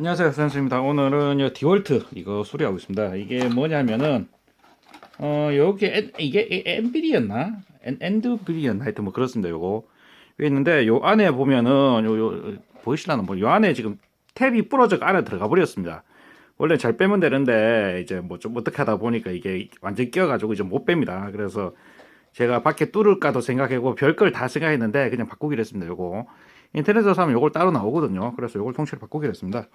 안녕하세요 선생님입니다. 오늘은 요 디월트 이거 수리하고 있습니다. 이게 뭐냐면은 어 엔, 이게 엔비리였나? 엔, 엔드비리였나? 하여튼 뭐 그렇습니다 요거. 있는데 요 안에 보면은 요, 요 보이시려나 뭐요 안에 지금 탭이 부러져 안에 들어가 버렸습니다. 원래 잘 빼면 되는데 이제 뭐 좀 어떻게 하다 보니까 이게 완전 끼어가지고 이제 못 뺍니다. 그래서 제가 밖에 뚫을까도 생각하고 별걸 다 생각했는데 그냥 바꾸기로 했습니다 요거 인터넷에서 사면 요걸 따로 나오거든요. 그래서 요걸 통째로 바꾸기로 했습니다.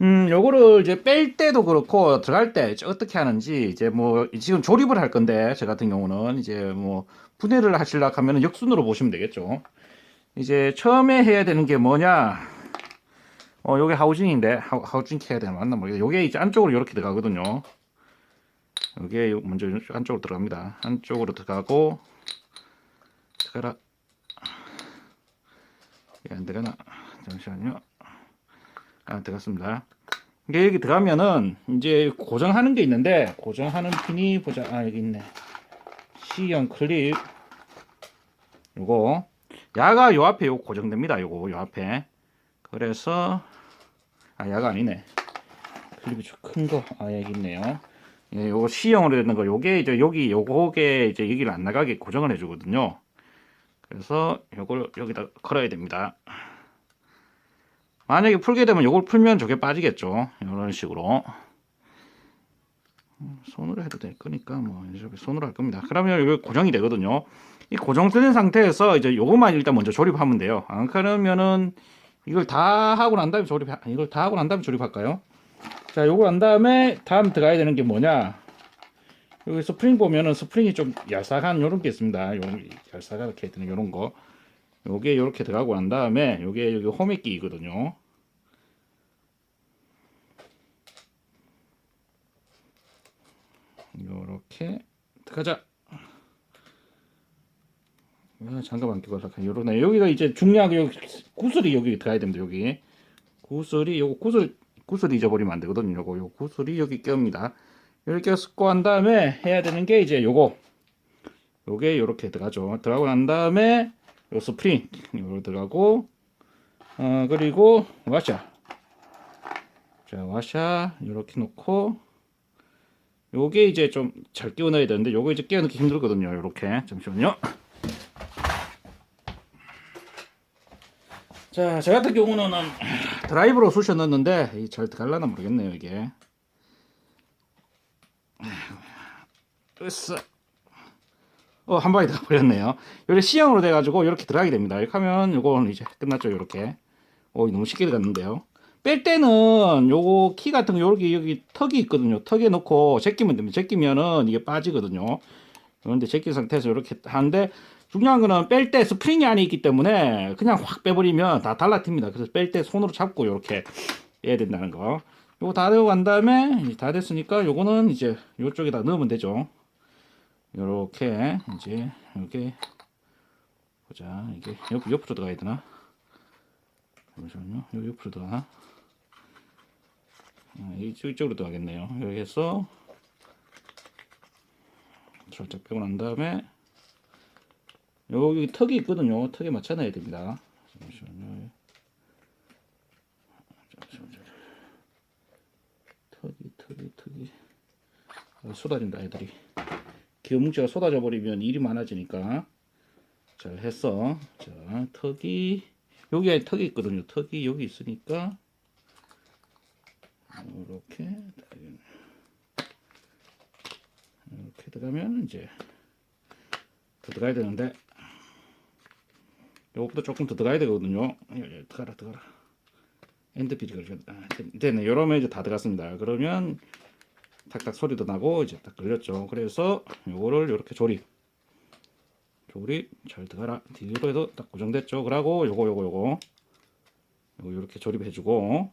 음 요거를 이제 뺄 때도 그렇고 들어갈 때 어떻게 하는지 이제 뭐 지금 조립을 할 건데 저 같은 경우는 이제 뭐 분해를 하시려고 하면은 역순으로 보시면 되겠죠. 이제 처음에 해야 되는 게 뭐냐? 어 요게 하우징인데 하우, 하우징 해야 되나 맞나 모르겠어요. 요게 이제 안쪽으로 이렇게 들어가거든요. 요게 요- 먼저 안쪽으로 들어갑니다. 안쪽으로 들어가고 들어가라 이게 안 들어가나 잠시만요. 아 들어갔습니다. 이게 여기 들어가면은 이제 고정하는 게 있는데 고정하는 핀이 보자. 아 여기 있네. C형 클립. 요거. 야가 요 앞에 요 고정됩니다. 요거 요 앞에. 그래서 아 야가 아니네. 클립이 좀 큰 거 아 여기 있네요. 예, 요거 C형으로 되는 거. 요게 이제 여기 요거게 이제 여기를 안 나가게 고정을 해 주거든요 그래서 요걸 여기다 걸어야 됩니다. 만약에 풀게 되면 요걸 풀면 저게 빠지겠죠. 이런 식으로. 음, 손으로 해도 될 거니까 뭐 손으로 할 겁니다. 그러면 이게 고정이 되거든요. 이 고정된 상태에서 이제 요것만 일단 먼저 조립하면 돼요. 안 그러면은 이걸 다 하고 난 다음에 조립 이걸 다 하고 난 다음에 조립할까요? 자 요걸 한 다음에 다음 들어가야 되는 게 뭐냐 여기 스프링 보면은 스프링이 좀 얄쌍한 요런 게 있습니다. 요런 얄쌍하게 되는 요런 거. 요게 요렇게 들어가고 난 다음에 요게 여기 홈에 끼거든요. 요렇게 들어가자. 아, 장갑 안 끼고 잠깐 요러네. 여기가 이제 중요하게 여기 구슬이 여기 들어가야 됩니다 여기. 구슬이 요거 구슬 구슬 잊어버리면 안 되거든요. 요거 요 구슬이 여기 껴입니다 이렇게 섞고 한 다음에 해야 되는 게 이제 요거. 요게 요렇게 들어가죠. 들어가고 난 다음에 요 스프링 요로 들어가고 어 그리고 와샤. 자 와샤 요렇게 놓고 요게 이제 좀 잘 끼워 넣어야 되는데 요거 이제 끼워 넣기 힘들거든요 요렇게. 잠시만요. 자, 저 같은 경우는 음, 드라이브로 쑤셔 넣었는데 이잘 들어갈라나 모르겠네요, 이게. 으쌰. 어, 한 방에 들어가 버렸네요. 요래 C형으로 돼가지고 이렇게 들어가게 됩니다. 이렇게 하면 요거는 이제 끝났죠, 요렇게. 오, 너무 쉽게 들어갔는데요. 뺄 때는 요거 키 같은 거 요렇게 여기 턱이 있거든요. 턱에 넣고 제끼면 됩니다. 제끼면은 이게 빠지거든요. 그런데 제낀 상태에서 이렇게 하는데 중요한 거는 뺄 때 스프링이 안에 있기 때문에 그냥 확 빼버리면 다 달라집니다. 그래서 뺄 때 손으로 잡고 이렇게 빼야 된다는 거. 요거 다 되고 간 다음에 다 됐으니까 요거는 이제 요쪽에다 넣으면 되죠. 요렇게 이제 이렇게 보자 이게 옆, 옆으로 들어가야 되나? 잠시만요. 여기 옆으로 들어가나? 아, 이쪽, 이쪽으로 들어가겠네요. 여기 해서 살짝 빼고 난 다음에 여기 턱이 있거든요. 턱에 맞춰놔야 됩니다. 잠시만요. 잠시만요. 턱이 턱이 턱이 아, 쏟아진다 애들이. 기어뭉치가 쏟아져 버리면 일이 많아지니까 잘 했어. 자 턱이 여기에 턱이 있거든요. 턱이 여기 있으니까 이렇게 이렇게 들어가면 이제 더 들어가야 되는데 요것보다 조금 더 들어가야 되거든요. 예, 예, 들어가라 들어가라. 엔드필이 걸려. 아, 됐- 됐네. 요러면 이제 다 들어갔습니다. 그러면 탁탁 소리도 나고 이제 딱 걸렸죠. 그래서 요거를 이렇게 조립. 조립 잘 들어가라. 뒤로 해도 딱 고정됐죠. 그러고 요거 요거 요거 요거 이렇게 조립해주고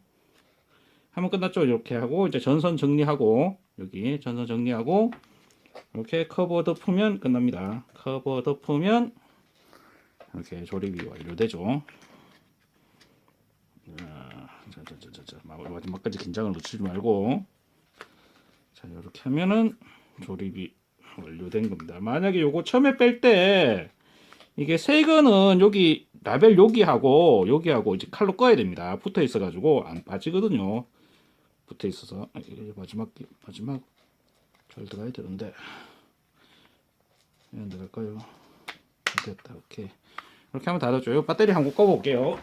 하면 끝났죠. 이렇게 하고 이제 전선 정리하고 여기 전선 정리하고 이렇게 커버 덮으면 끝납니다. 커버 덮으면 이렇게 조립이 완료되죠. 자, 자, 자, 자, 자, 마지막까지 긴장을 놓치지 말고 자 이렇게 하면은 조립이 완료된 겁니다. 만약에 요거 처음에 뺄 때 이게 새 거는 여기 라벨 여기하고 여기하고 이제 칼로 꺼야 됩니다. 붙어 있어 가지고 안 빠지거든요. 붙어 있어서 아, 마지막 마지막 잘 들어가야 되는데 왜안 들어갈까요? 아, 됐다 오케이 이렇게 하면 닫아줘요. 배터리 한번 꺼볼게요.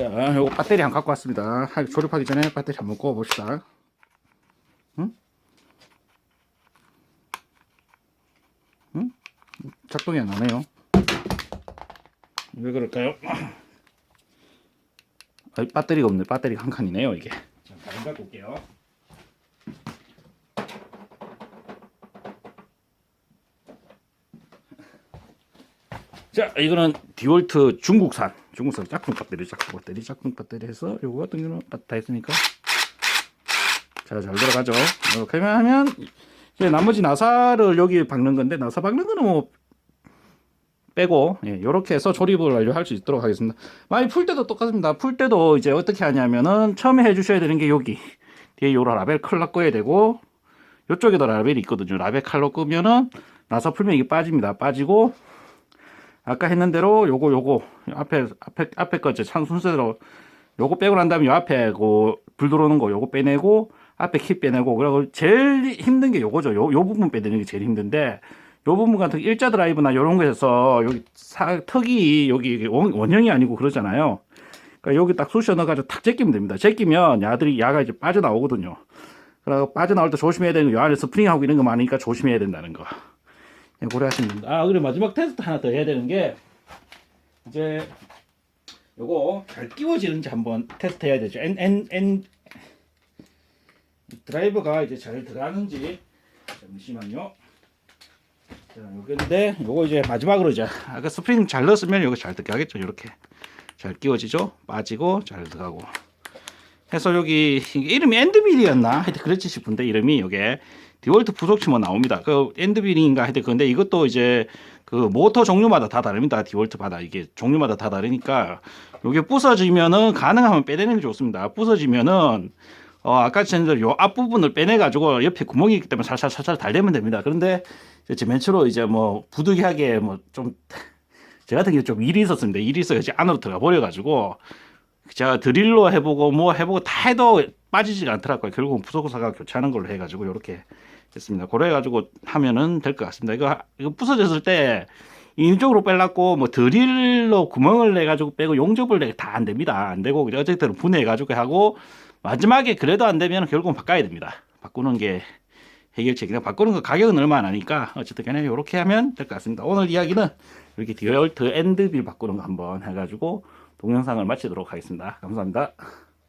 자, 요거 배터리 한 갖고 왔습니다. 하- 조립하기 전에 배터리 한번 꺼봅시다. 응? 응? 작동이 안 나네요. 왜 그럴까요? 아, 배터리가 없네. 배터리가 한 칸이네요, 이게. 자, 다른 갖고 올게요. 자, 이거는 디월트 중국산, 중국산 짝퉁 배터리, 짝퉁 배터리, 짝퉁 배터리 해서 요거 같은 경우는 다 했으니까 자, 잘 돌아가죠. 이렇게 하면 이제 나머지 나사를 여기 박는 건데 나사 박는 거는 뭐 빼고 예, 이렇게 해서 조립을 완료할 수 있도록 하겠습니다. 많이 풀 때도 똑같습니다. 풀 때도 이제 어떻게 하냐면은 처음에 해주셔야 되는 게 여기 뒤에 요 라벨 컬러 꺼야 되고 이쪽에도 라벨이 있거든요. 라벨 칼로 끄면은 나사 풀면 이게 빠집니다. 빠지고 아까 했는 대로 요거 요거 앞에 앞에 앞에 거죠. 창 순서대로 요거 빼고 난 다음에 요 앞에 그불 들어오는 거 요거 빼내고 앞에 키 빼내고 그리고 제일 힘든 게 요거죠. 요, 요 부분 빼내는 게 제일 힘든데 요 부분 같은 일자 드라이브나 요런 거에서 여기 사, 턱이 여기 원, 원형이 아니고 그러잖아요. 그러니까 여기 딱 쑤셔 넣어가지고 탁 제끼면 됩니다. 제끼면 야들이 야가 이제 빠져나오거든요. 그래서 빠져나올 때 조심해야 되는 거, 요 안에 스프링하고 이런 거 많으니까 조심해야 된다는 거. 예, 고려 하시면 됩니다. 아, 그리고 마지막 테스트 하나 더 해야 되는 게, 이제, 요거 잘 끼워지는지 한번 테스트 해야 되죠. N, N, N, 드라이버가 이제 잘 들어가는지, 잠시만요. 자, 요건데, 요거 이제 마지막으로 이제, 아까 스프링 잘 넣었으면 요거 잘 들어가겠죠. 요렇게. 잘 끼워지죠. 빠지고, 잘 들어가고. 해서 여기 이름이 엔드빌이었나 하여튼 그랬지 싶은데 이름이 요게 디월트 부속 치면 나옵니다. 그 엔드빌인가 하여튼 근데 이것도 이제 그 모터 종류마다 다 다릅니다. 디월트마다 이게 종류마다 다 다르니까 요게 부서지면은 가능하면 빼내는 게 좋습니다. 부서지면은 어 아까 전에 요 앞부분을 빼내 가지고 옆에 구멍이 있기 때문에 살살 살살 달래면 됩니다. 그런데 이제 맨 처로 이제 뭐 부득이하게 뭐 좀 제 같은 경우 좀 일이 있었습니다. 일이 있어서 안으로 들어가 버려 가지고 제가 드릴로 해보고 뭐 해보고 다 해도 빠지지가 않더라고요. 결국은 부속사가 교체하는 걸로 해가지고 이렇게 했습니다. 고려 해가지고 하면은 될 것 같습니다. 이거 이거 부서졌을 때 인쪽으로 빼려고 뭐 드릴로 구멍을 내가지고 빼고 용접을 내다안 됩니다. 안 되고 어쨌든 분해해가지고 하고 마지막에 그래도 안 되면 결국은 바꿔야 됩니다. 바꾸는 게 해결책. 그냥 바꾸는 거 가격은 얼마 안 하니까 어쨌든 그냥 이렇게 하면 될 것 같습니다. 오늘 이야기는 이렇게 디얼트 엔드빌 바꾸는 거 한번 해가지고 동영상을 마치도록 하겠습니다. 감사합니다.